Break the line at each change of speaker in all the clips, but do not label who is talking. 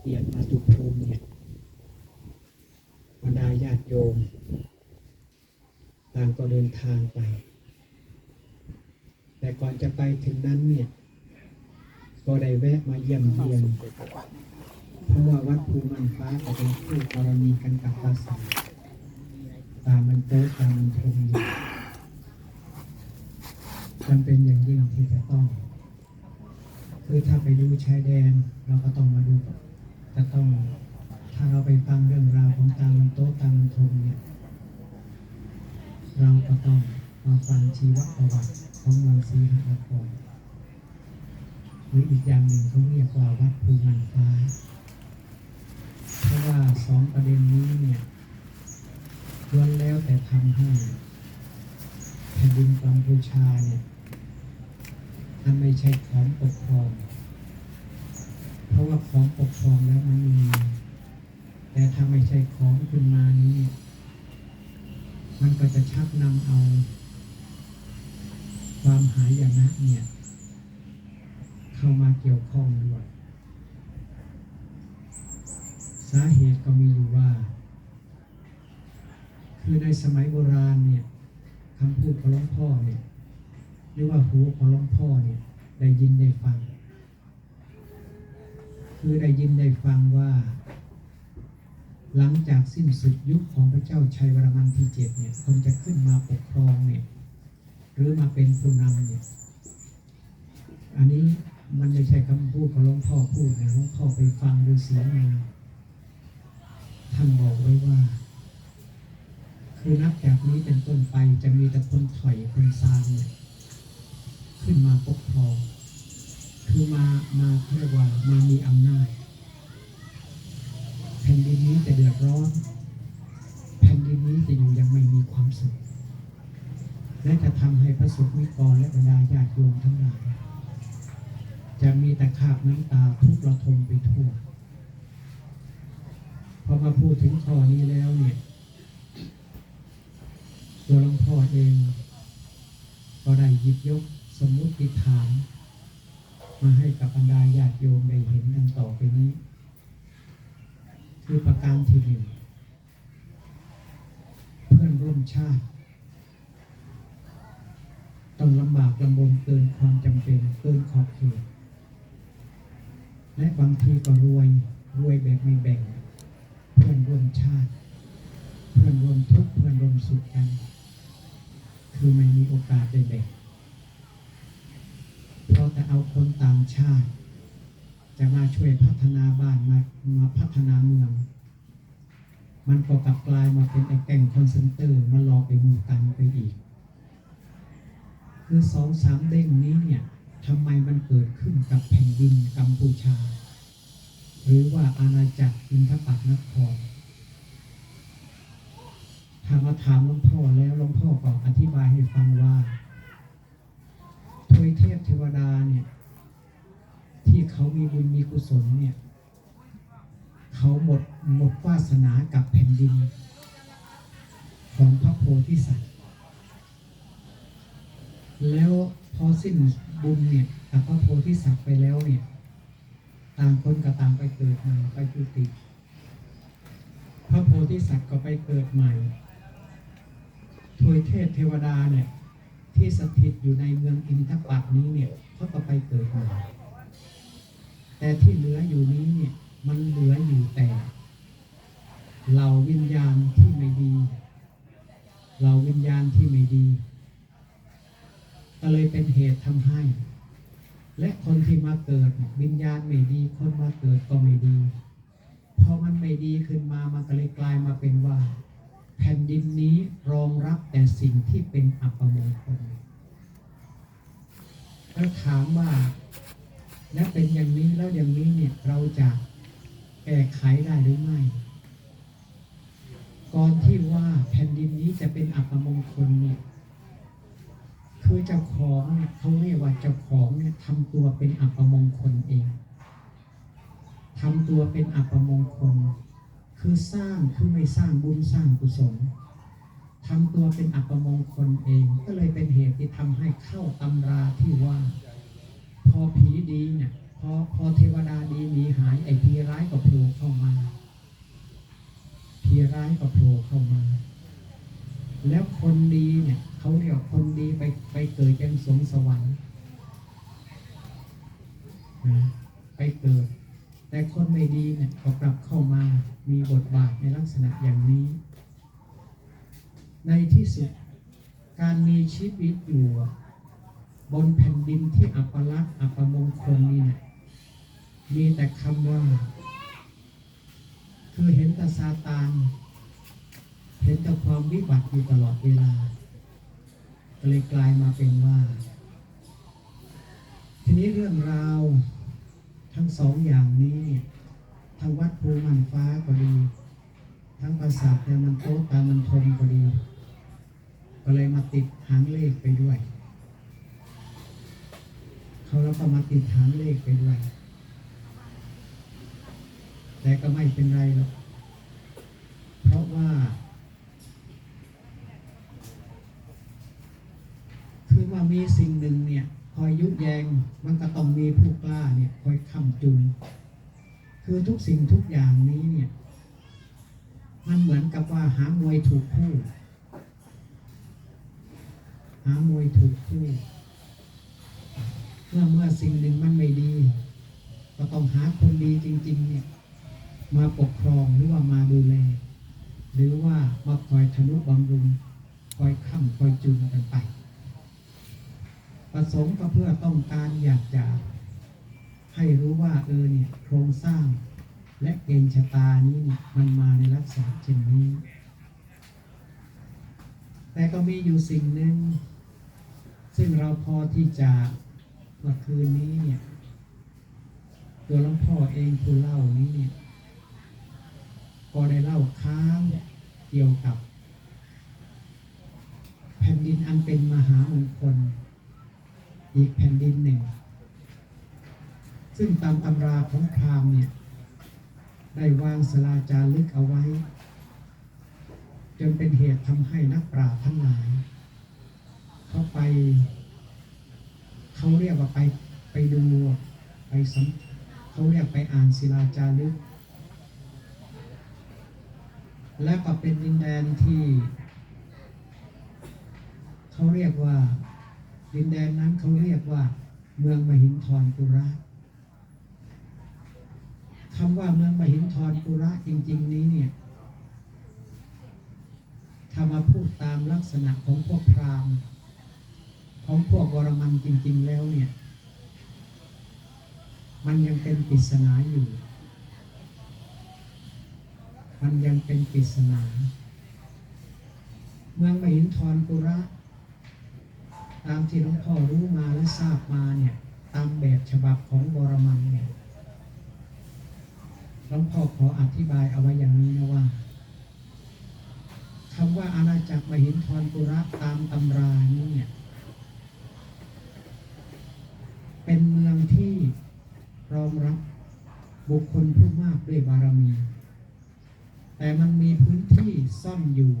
เกียรติมาตุภูมิเนี่ยบรรดาญาติโยมต่างก็เดินทางไป แต่ก่อนจะไปถึงนั้นเนี่ย ก็ได้แวะมาเยี่ยมเยียนเพราะว่าวัดภูมันฟ้าก็เป็นคู่กรณีกันกับภาษาตามมันโต๊ะตามมันทงอยู่จำเป็นอย่างยิ่งที่จะต้อง คือถ้าไปดูชายแดนเราก็ต้องมาดู จะต้องถ้าเราไปฟังเรื่องราวของตามมันโต๊ะตามมันทงเนี่ยเราก็ต้องมาฟังชีวประวัติของเมืองศรีหะนครหรืออีกอย่างหนึ่งเขาเรียกว่าวัดภูมันฟ้า เพราะว่าสองประเด็นนี้เนี่ยล้วนแล้วแต่ทำให้แผ่นดินกัมพูชาเนี่ยมันไม่ใช่ของปกครอง เพราะว่าของปกครองแล้วมันมี แต่ถ้าไม่ใช่ของขึ้นมานี้ มันก็จะชักนำเอา ความหายนะเนี่ย เข้ามาเกี่ยวข้องด้วยสาเหตุก็มีอยู่ว่า คือในสมัยโบราณเนี่ยคำพูดของหลวงพ่อเนี่ยหรือว่าหูของหลวงพ่อเนี่ยได้ยินได้ฟัง คือได้ยินได้ฟังว่า หลังจากสิ้นสุดยุคของพระเจ้าชัยวรมันที่เจ็ดเนี่ยคนจะขึ้นมาปกครองเนี่ยหรือมาเป็นผู้นำเนี่ยอันนี้มันไม่ใช่คำพูดของหลวงพ่อพูดนะหลวงพ่อไปฟังดูเสียงมาท่านบอกไว้ว่า คือนับจากนี้เป็นต้นไปจะมีแต่คนถอยคนซามเนี่ยขึ้นมาปกครอง คือมามาเรียกว่ามามีอำนาจแผ่นดินนี้จะเดือดร้อนแผ่นดินนี้จะอยู่ยังไม่มีความสุข และจะทำให้พระสุขมิกรและบรรดาญาติโยมทั้งหลาย จะมีแต่คราบน้ำตาทุกระทมไปทั่วพอมาพูดถึงข้อนี้แล้วเนี่ยตัวหลวงพ่อเองก็ได้หยิบยกสมมุติฐาน มาให้กับบรรดาญาติโยมได้เห็นดังต่อไปนี้ คือประการที่หนึ่งเพื่อนร่วมชาติต้องลำบากลำบนเกินความจำเป็นเกินขอบเขตและบางทีก็รวยรวยแบบไม่แบ่ง เพื่อนร่วมชาติ เพื่อนร่วมทุกข์เพื่อนร่วมสุขกัน คือไม่มีโอกาสได้แบ่ง เพราะแต่เอาคนต่างชาติ จะมาช่วยพัฒนาบ้านมามาพัฒนาเมือง มันก็กลับกลายมาเป็นไอ้แก่งคอนเซนเตอร์มาหลอกไปมูกันไปอีก คือสองสามเด้งนี้เนี่ยทำไมมันเกิดขึ้นกับแผ่นดินกัมพูชา หรือว่าอาณาจักรอินทปัตนครถ้ามาถามหลวงพ่อแล้วหลวงพ่อก็อธิบายให้ฟังว่า ยเทพเทวดาเนี่ย ที่เขามีบุญมีกุศลเนี่ย เขาหมดหมดวาสนากับแผ่นดิน ของพระโพธิสัตว์ แล้วพอสิ้นบุญเนี่ยกับพระโพธิสัตว์ไปแล้วเนี่ย ต่างคนก็ต่างไปเกิดใหม่ไปจุติ พระโพธิสัตว์ก็ไปเกิดใหม่ทวยเทพเทวดาเนี่ย ที่สถิตอยู่ในเมืองอินทปัตนี้เนี่ยเขาก็ไปเกิดใหม่แต่ที่เหลืออยู่นี้เนี่ยมันเหลืออยู่แต่เหล่าวิญญาณที่ไม่ดีเหล่าวิญญาณที่ไม่ดี ก็เลยเป็นเหตุทำให้ และคนที่มาเกิดวิญญาณไม่ดี คนมาเกิดก็ไม่ดีพอมันไม่ดีขึ้นมามันก็เลยกลายมาเป็นว่า แผ่นดินนี้รองรับแต่สิ่งที่เป็นอัปมงคลแล้วถามว่าแล้วเป็นอย่างนี้แล้วอย่างนี้เนี่ยเราจะแก้ไขได้หรือไม่ ก่อนที่ว่าแผ่นดินนี้จะเป็นอัปมงคลเนี่ย คือเจ้าของเนี่ยเขาเรียกว่าเจ้าของเนี่ยทำตัวเป็นอัปมงคลเองทำตัวเป็นอัปมงคล คือสร้างคือไม่สร้างบุญสร้างกุศลทำตัวเป็นอัปมงคลเอง ก็เลยเป็นเหตุที่ทำให้เข้าตำราที่ว่า พอผีดีเนี่ยพอพอเทวดาดีหนีหายไอ้ผีร้ายก็โผล่เข้ามาผีร้ายก็โผล่เข้ามา แล้วคนดีเนี่ยเขาเรียกคนดีไปไปเกิดเป็นสงสวรรค์ไปเกิด แต่คนไม่ดีเนี่ยก็กลับเข้ามามีบทบาทในลักษณะอย่างนี้ ในที่สุดการมีชีวิตอยู่ บนแผ่นดินที่อัปลักษณ์อัปมงคลนี่เนี่ยมีแต่คำว่า คือเห็นแต่ซาตานเห็นแต่ความวิบัติอยู่ตลอดเวลาก็เลยกลายมาเป็นว่า ทีนี้เรื่องราว ทั้งสองอย่างนี้เนี่ยทั้งวัดภูมันฟ้าก็ดี ทั้งปราสาทแต่มันโต๊ะตามันทมก็ดี ก็เลยมาติดหางเลขไปด้วย เขาแล้วก็มาติดหางเลขไปด้วย แต่ก็ไม่เป็นไรหรอกเพราะว่า คือว่ามีสิ่งหนึ่งเนี่ย อยยุแยงมันก็ต้องมีผู้กล้าเนี่ยคอยคำจุน คือทุกสิ่งทุกอย่างนี้เนี่ย มันเหมือนกับว่าหามวยถูกคู่ หามวยถูกคู่เมื่อเมื่อสิ่งหนึ่งมันไม่ดี ก็ต้องหาคนดีจริง ๆ เนี่ย มาปกครองหรือว่ามาดูแล หรือว่ามาคอยทนุบำรุงคอยค้ำคอยจุนกันไป ประสงค์ก็เพื่อต้องการอยากจะให้รู้ว่าเออเนี่ยโครงสร้างและเกณฑ์ชะตานี้มันมาในลักษณะเช่นนี้ แต่ก็มีอยู่สิ่งหนึ่ง ซึ่งเราพอที่จะเมื่อคืนนี้เนี่ยตัวหลวงพ่อเองผู้เล่านี้เนี่ยก็ได้เล่าค้างเกี่ยวกับ แผ่นดินอันเป็นมหา อีกแผ่นดินหนึ่ง ซึ่งตามตำราของพราหมณ์เนี่ย ได้วางสลาจารึกเอาไว้ จนเป็นเหตุทำให้นักปราชญ์ทั้งหลาย เขาไป เขาเรียกว่าไปไปดูไปสัมเขาเรียกไปอ่านศิลาจารึก และก็เป็นดินแดนที่ เขาเรียกว่า ดินแดนนั้นเขาเรียกว่า เมืองมหินทรปุระคำว่าเมืองมหินทรปุระจริง ๆ นี้เนี่ยถ้ามาพูดตามลักษณะของพวกพราหมณ์ ของพวกวรมันจริง ๆ แล้วเนี่ย มันยังเป็นปริศนาอยู่ มันยังเป็นปริศนา เมืองมหินทรปุระ ตามที่หลวงพ่อรู้มาและทราบมาเนี่ย ตามแบบฉบับของบรมันเนี่ยหลวงพ่อขออธิบายเอาไว้อย่างนี้นะว่าคำว่าอาณาจักรมหินทรปุระตามตำรานี้เนี่ย เป็นเมืองที่รองรับบุคคลผู้มากด้วยบารมี แต่มันมีพื้นที่ซ่อนอยู่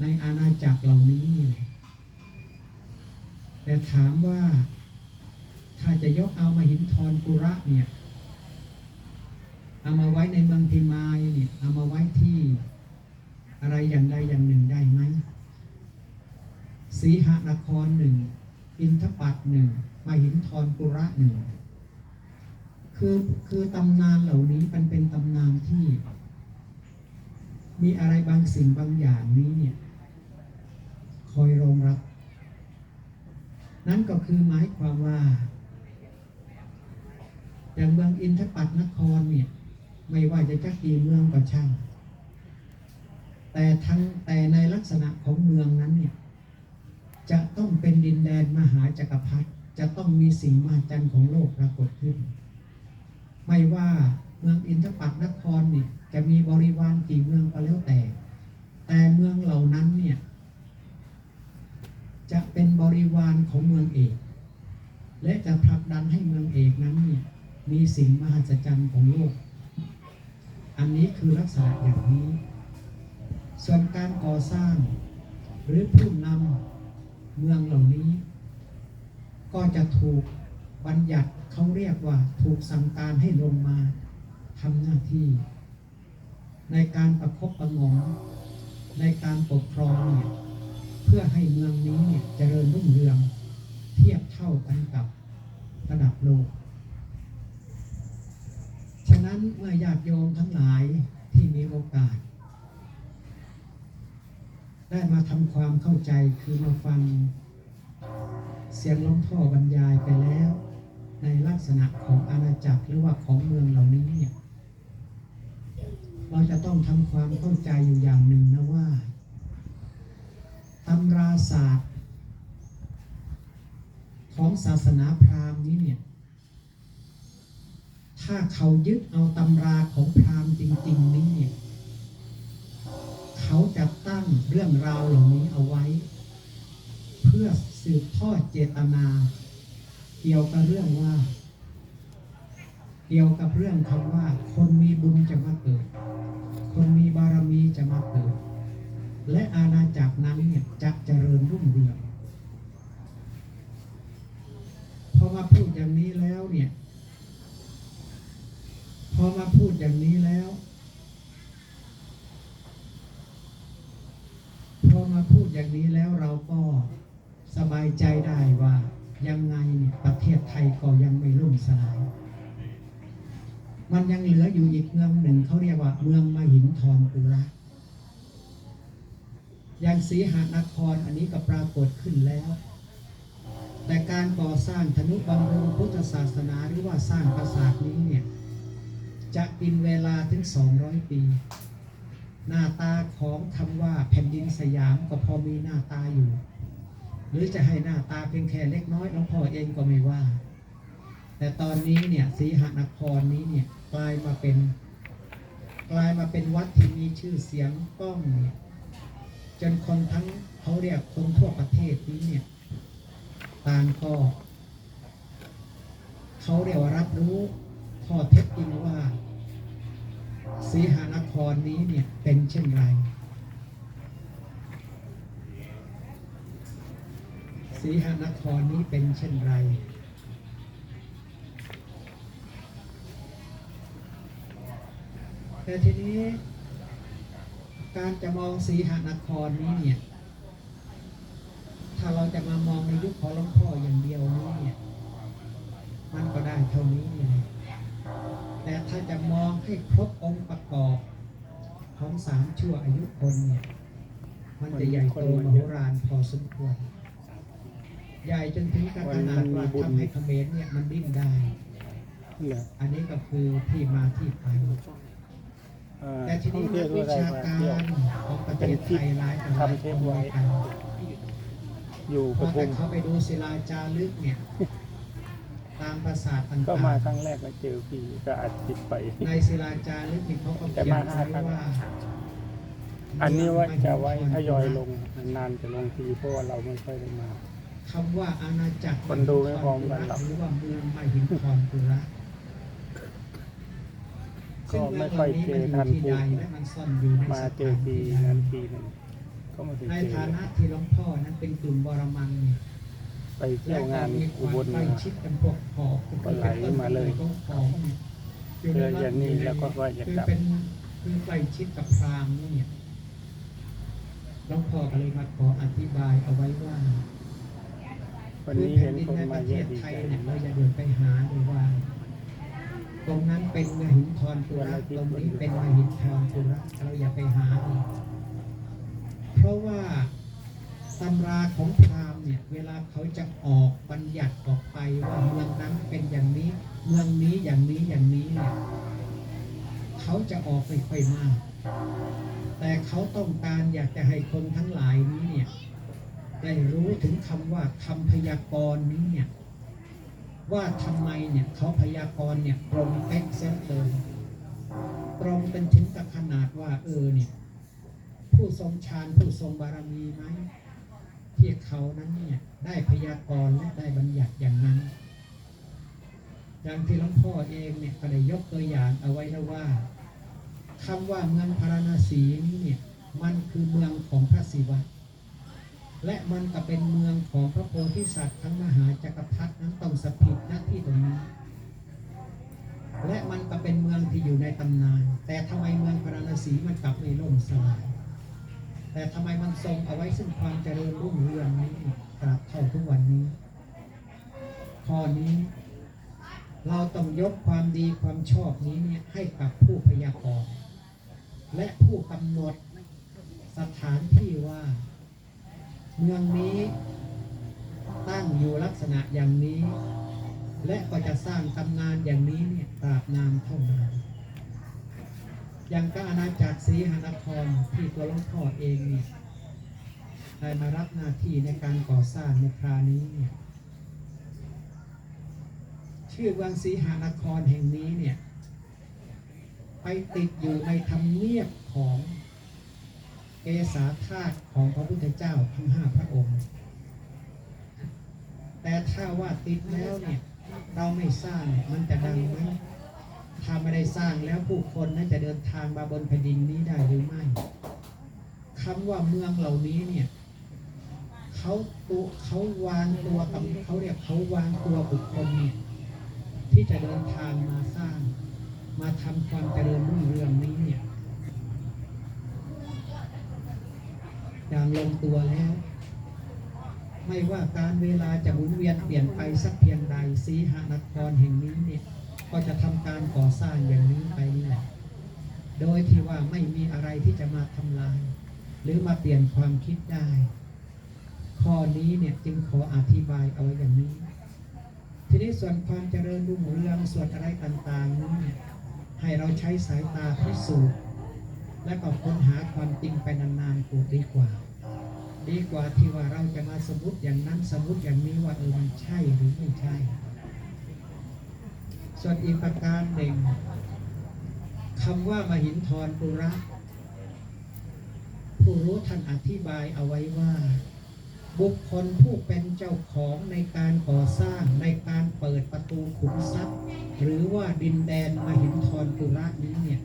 ในอาณาจักรเหล่านี้นี่แหละ แต่ถามว่าถ้าจะยกเอามาหินทรปุระเนี่ยเอามาไว้ในเมืองพิมายเนี่ยเอามาไว้ที่อะไรอย่างใดอย่างหนึ่งได้ไหมสีหนครหนึ่งอินทปัตหนึ่งมาหินทรปุระหนึ่งคือคือตำนานเหล่านี้มันเป็นตำนานที่ มีอะไรบางสิ่งบางอย่างนี้เนี่ย คอยรองรับ นั่นก็คือหมายความว่าอย่างเมืองอินทปัตนครเนี่ย ไม่ว่าจะจักกี่เมืองก็ช่าง แต่ทั้งแต่ในลักษณะของเมืองนั้นเนี่ย จะต้องเป็นดินแดนมหาจักรพรรดิจะต้องมีสิ่งมหัศจรรย์ของโลกปรากฏขึ้น ไม่ว่าเมืองอินทปัตนครเนี่ยจะมีบริวารกี่เมืองก็แล้วแต่ แต่เมืองเหล่านั้นเนี่ย จะเป็นบริวารของเมืองเอก และจะผลักดันให้เมืองเอกนั้นเนี่ยมีสิ่งมหัศจรรย์ของโลก อันนี้คือลักษณะอย่างนี้ ส่วนการก่อสร้าง หรือผู้นำเมืองเหล่านี้ ก็จะถูกบัญญัติเขาเรียกว่าถูกสั่งการให้ลงมาทำหน้าที่ ในการประคบประงมในการปกครองเนี่ย เพื่อให้เมืองนี้เนี่ยเจริญรุ่งเรือง เทียบเท่ากันกับระดับโลก ฉะนั้นเมื่อญาติโยมทั้งหลายที่มีโอกาส ได้มาทำความเข้าใจคือมาฟัง เสียงล้องพ่อบรรยายไปแล้ว ในลักษณะของอาณาจักรหรือว่าของเมืองเหล่านี้เนี่ยเราจะต้องทำความเข้าใจอยู่อย่างหนึ่งนะว่า ตำราศาสตร์ ของศาสนาพราหมณ์นี้เนี่ย ถ้าเขายึดเอาตำราของพราหมณ์จริง ๆ นี้เนี่ย เขาจะตั้งเรื่องราวเหล่านี้เอาไว้ เพื่อสืบทอดเจตนา เกี่ยวกับเรื่องว่า เกี่ยวกับเรื่องคำว่า คนมีบุญจะมาเกิด คนมีบารมีจะมาเกิด และอาณาจักรนั้นเนี่ยจะเจริญรุ่งเรืองพอมาพูดอย่างนี้แล้วเนี่ย พอมาพูดอย่างนี้แล้ว พอมาพูดอย่างนี้แล้วเราก็สบายใจได้ว่ายังไงเนี่ยประเทศไทยก็ยังไม่ล่มสลาย มันยังเหลืออยู่อีกเมืองหนึ่งเขาเรียกว่าเมืองมหินทรปุระ ย่างสีหานครอันนี้ก็ปรากฏขึ้นแล้ว แต่การก่อสร้างธนุบำรุงพุทธศาสนาหรือว่าสร้างปราสาทนี้เนี่ย จะกินเวลาถึง 200 ปี หน้าตาของคำว่าแผ่นดินสยามก็พอมีหน้าตาอยู่ หรือจะให้หน้าตาเพียงแค่เล็กน้อยหลวงพ่อเองก็ไม่ว่า แต่ตอนนี้เนี่ยสีหานครนี้เนี่ยกลายมาเป็นกลายมาเป็นวัดที่มีชื่อเสียงก้องเนี่ย จนคนทั้งเขาเรียกคนทั่วประเทศนี้เนี่ยต่างก็เขาเรียกว่ารับรู้ข้อเท็จจริงว่าสีหานครนี้เนี่ยเป็นเช่นไรสีหานครนี้เป็นเช่นไร แต่ทีนี้ การจะมองสีหานครนี้เนี่ย ถ้าเราจะมามองในยุคของหลวงพ่ออย่างเดียวนี้เนี่ย มันก็ได้เท่านี้เลยแต่ถ้าจะมองให้ครบองค์ประกอบของสามชั่วอายุคนเนี่ย มันจะใหญ่โตมโหฬารพอสมควร ใหญ่จนถึงกับขนาดว่าทำให้เขมรเนี่ยมันดิ้นได้
เหรอ
อันนี้ก็คือที่มาที่ไป
เอ่อ
แต่ที
ท่อ
นี้
งเที่
นั
ยว
ก
ด้วย
วิ
อะไร
ชา
มา
การ
เที่ยว
ของประเทศไทยหลายต่อหลาย
ทำเทปไว้
กัน
อยู่
พ
ป
อ
ทุ
แต่
ม
เขาไปดูศิลาจารึกเนี่ยตามปราสาทต่างๆ
ก็มาครั้งแรกก็เจอพี่ก็อัดติดไป
ในศิลาจารึกนี่เขาก็
แต่
เขีย
มานห้า
ไว้
ครั้ง
ว่า
อันนี้ว่าจะไว้ทยอยลงนานจะลงทีเพราะว่าเราไม่ค่อยได้มา
คำว่าอาณาจักร
คนดูไม่พร้อมกันหรอก
หรือว่าเมืองมหินทรปุระ
ก็ไม่ค่อยเจอท่าน
ซึ่ง
พู
เมืองเหล่านี้มันอยู่ที่ใด
ด
และมันซ่อนอยู่ใน
มา
ส
เจ
ถา
อนที
ที่ใด
นั้นทีหนึงก็มาถึง
ใน
เจอ
ฐานะที่หลวงพ่อนั้นเป็นกลุ่มบรมันเนี่ย
ไปเที่ยวงาน
และก็มีค
อุ
วาม
บล
ใกล้
มา
ชิดกันพวกขอบ
ก็ไหลมาเลย
ของของเนี่ย
เจออย่างนี้แล้วก็ว่าจะ
คือก
ลับ
เป็นคือใกล้ชิดกับพราหมณ์นี่เนี่ยหลวงพ่อก็เลยมาขออธิบายเอาไว้ว่า
วันนี้เห็นคนมาเยอะดี
ไทย
ใจ
เนี่ยเราจะเดินไปหาดูว่า ตรงนั้นเป็นมหินทรปุระตรงนี้เป็นมหินทรปุระเราอย่าไปหาดูเพราะว่าตำราของพราหมณ์เนี่ยเวลาเขาจะออกบัญญัติออกไปว่าเมืองนั้นเป็นอย่างนี้ เมืองนี้อย่างนี้อย่างนี้เนี่ยเขาจะออกไม่ค่อยมาก แต่เขาต้องการอยากจะให้คนทั้งหลายนี้เนี่ยได้รู้ถึงคำว่าคำพยากรณ์นี้เนี่ย ว่าทำไมเนี่ยเขาพยากรณ์เนี่ยตรงเป๊ะเส้นเลยตรงเป็นถึงกับขนาดว่าเออเนี่ยผู้ทรงฌานผู้ทรงบารมีไหมที่เขานั้นเนี่ยได้พยากรณ์และได้บัญญัติอย่างนั้นอย่างที่หลวงพ่อเองเนี่ยก็ได้ยกตัวอย่างเอาไว้แล้วว่าคำว่าเมืองพาราณสีนี้เนี่ยมันคือเมืองของพระศิวะ และมันก็เป็นเมืองของพระโพธิสัตว์ทั้งมหาจักรพรรดินั้นต้องสถิตณที่ตรงนี้ และมันก็เป็นเมืองที่อยู่ในตำนาน แต่ทำไมเมืองพาราณสีมันกลับไม่ล่มสลาย แต่ทำไมมันทรงเอาไว้ซึ่งความเจริญรุ่งเรืองนี้ตราบเท่าทุกวันนี้ข้อนี้เราต้องยกความดีความชอบนี้เนี่ยให้กับผู้พยากรณ์และผู้กำหนดสถานที่ว่า เมืองนี้ ตั้งอยู่ลักษณะอย่างนี้ และก็จะสร้างตำนานอย่างนี้เนี่ยตราบนานเท่านานอย่างก็อาณาจักรศรีหานครที่ตัวหลวงพ่อเองเนี่ยได้มารับหน้าที่ในการก่อสร้างในครานี้เนี่ยชื่อวังสีหานครแห่งนี้เนี่ยไปติดอยู่ในธรรมเนียบของ เกษาธาตุของพระพุทธเจ้าทั้งห้าพระองค์ แต่ถ้าว่าติดแล้วเนี่ยเราไม่สร้างมันจะดังไหมถ้าไม่ได้สร้างแล้วผู้คนนั้นจะเดินทางมาบนแผ่นดินนี้ได้หรือไม่คำว่าเมืองเหล่านี้เนี่ยเขาตัวเขาวางตัวกับเขาเรียกเขาวางตัวบุคคลเนี่ยที่จะเดินทางมาสร้าง มาทำความเจริญรุ่งเรืองนี้เนี่ย อย่างลงตัวแล้ว ไม่ว่าการเวลาจะหมุนเวียนเปลี่ยนไปสักเพียงใดสีหานครแห่งนี้เนี่ยก็จะทำการก่อสร้างอย่างนี้ไปนี่แหละ โดยที่ว่าไม่มีอะไรที่จะมาทำลาย หรือมาเปลี่ยนความคิดได้ ข้อนี้เนี่ยจึงขออธิบายเอาไว้อย่างนี้ ทีนี้ส่วนความเจริญรุ่งเรืองส่วนอะไรต่างๆนี้เนี่ยให้เราใช้สายตาพิสูจน์ และก็ค้นหาความจริงไปนานๆกูดีกว่า ดีกว่าที่ว่าเราจะมาสมมติอย่างนั้นสมมติอย่างนี้ว่าเออมันใช่หรือไม่ใช่ ส่วนอีกประการหนึ่งคำว่ามหินทรปุระผู้รู้ท่านอธิบายเอาไว้ว่า บุคคลผู้เป็นเจ้าของในการก่อสร้างในการเปิดประตูขุมทรัพย์ หรือว่าดินแดนมหินทรปุระนี้เนี่ย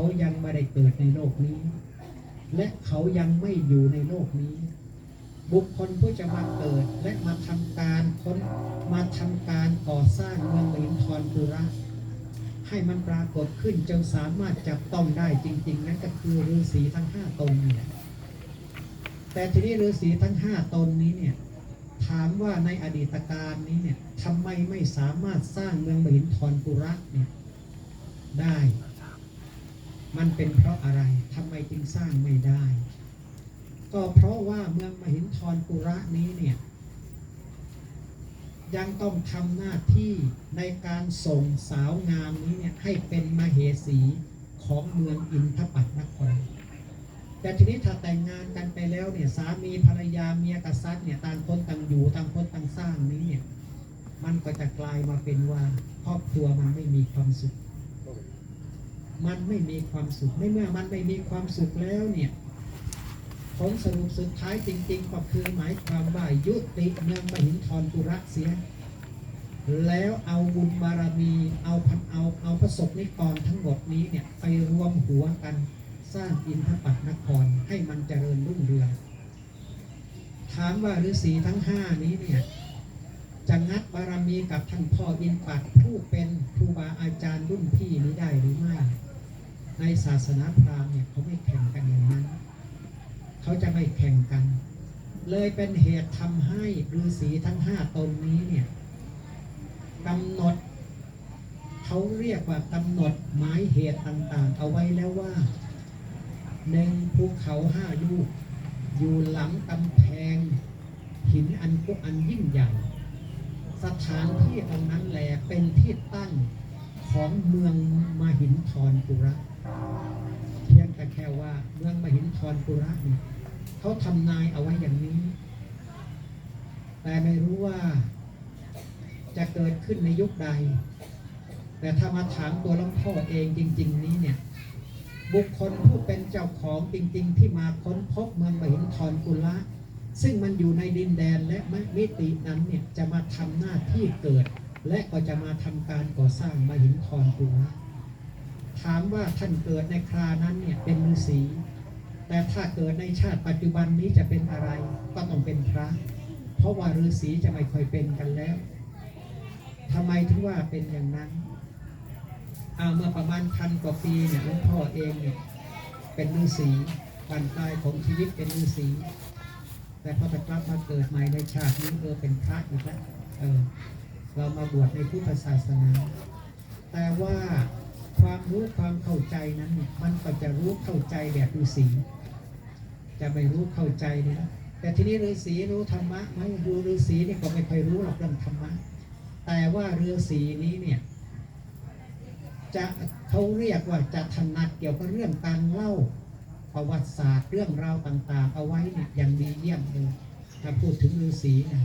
เขายังไม่ได้เกิดในโลกนี้ และเขายังไม่อยู่ในโลกนี้ บุคคลผู้จะมาเกิดและมาทำการค้นมาทำการก่อสร้างเมืองมหินทรปุระให้มันปรากฏขึ้นจนสามารถจับต้องได้จริง ๆ นั่นก็คือฤาษีทั้งห้าตนนี่แหละแต่ทีนี้ฤาษีทั้งห้าตนนี้เนี่ยถามว่าในอดีตการนี้เนี่ยทำไมไม่สามารถสร้างเมืองมหินทรปุระเนี่ยได้ มันเป็นเพราะอะไรทำไมจึงสร้างไม่ได้ ก็เพราะว่าเมืองมหินทรปุระนี้เนี่ยยังต้องทำหน้าที่ในการส่งสาวงามนี้เนี่ยให้เป็นมเหสีของเมืองอินทปัตนครแต่ทีนี้ถ้าแต่งงานกันไปแล้วเนี่ยสามีภรรยาเมียกษัตริย์เนี่ยต่างคนต่างอยู่ต่างคนต่างสร้างนี้เนี่ยมันก็จะกลายมาเป็นว่าครอบครัวมันไม่มีความสุข มันไม่มีความสุขในเมื่อมันไม่มีความสุขแล้วเนี่ยผลสรุปสุดท้ายจริง ๆ ก็คือหมายความว่ายุติเมืองมหินทรปุระเสีย แล้วเอาบุญบารมีเอาพันเอาเอาประสบนิกรทั้งหมดนี้เนี่ยไปรวมหัวกันสร้างอินทปัตนครให้มันเจริญรุ่งเรืองถามว่าฤาษีทั้งห้านี้เนี่ยจะงัดบารมีกับท่านพ่ออินปัตผู้เป็นครูบาอาจารย์รุ่นพี่นี้ได้หรือไม่ ในศาสนาพราหมณ์เนี่ยเขาไม่แข่งกันอย่างนั้น เขาจะไม่แข่งกัน เลยเป็นเหตุทำให้ฤาษีทั้งห้าตนนี้เนี่ยกำหนดเขาเรียกว่ากำหนดหมายเหตุต่างๆ เอาไว้แล้วว่าหนึ่งภูเขาห้าลูก อยู่หลังกำแพง หินอันกุอันยิ่งใหญ่ สถานที่ตรงนั้นแหละเป็นที่ตั้งของเมืองมหินทรปุระ เพียงแต่แค่ว่าเมืองมหินทรปุระเนี่ยเขาทำนายเอาไว้อย่างนี้ แต่ไม่รู้ว่าจะเกิดขึ้นในยุคใด แต่ถ้ามาถามตัวหลวงพ่อเองจริง ๆ นี้เนี่ย บุคคลผู้เป็นเจ้าของจริง ๆ ที่มาค้นพบเมืองมหินทรปุระซึ่งมันอยู่ในดินแดนและมิตินั้นเนี่ยจะมาทำหน้าที่เกิด และก็จะมาทำการก่อสร้างมหินทรปุระ ถามว่าท่านเกิดในครานั้นเนี่ยเป็นฤาษีแต่ถ้าเกิดในชาติปัจจุบันนี้จะเป็นอะไรก็ต้องเป็นพระ เพราะว่าฤาษีจะไม่ค่อยเป็นกันแล้วทำไมถึงว่าเป็นอย่างนั้นอ่าเมื่อประมาณพันกว่าปีเนี่ยหลวงพ่อเองเนี่ยเป็นฤาษีวันตายของชีวิตเป็นฤาษีแต่พอจะกลับมาเกิดใหม่ในชาตินี้เออเป็นพระอีกแล้วเออเรามาบวชในพุทธศาสนา แต่ว่า ความรู้ความเข้าใจนั้นเนี่ยมันก็จะรู้เข้าใจแบบฤาษีจะไม่รู้เข้าใจเนี่ยนะแต่ทีนี้ฤาษีรู้ธรรมะไหมดูฤาษีนี่ก็ไม่เคยรู้หรอกเรื่องธรรมะ แต่ว่าฤาษีนี้เนี่ยจะเขาเรียกว่าจะถนัดเกี่ยวกับเรื่องการเล่าประวัติศาสตร์เรื่องราวต่าง ๆ เอาไว้เนี่ยอย่างดีเยี่ยมเลยถ้าพูดถึงฤาษีนะ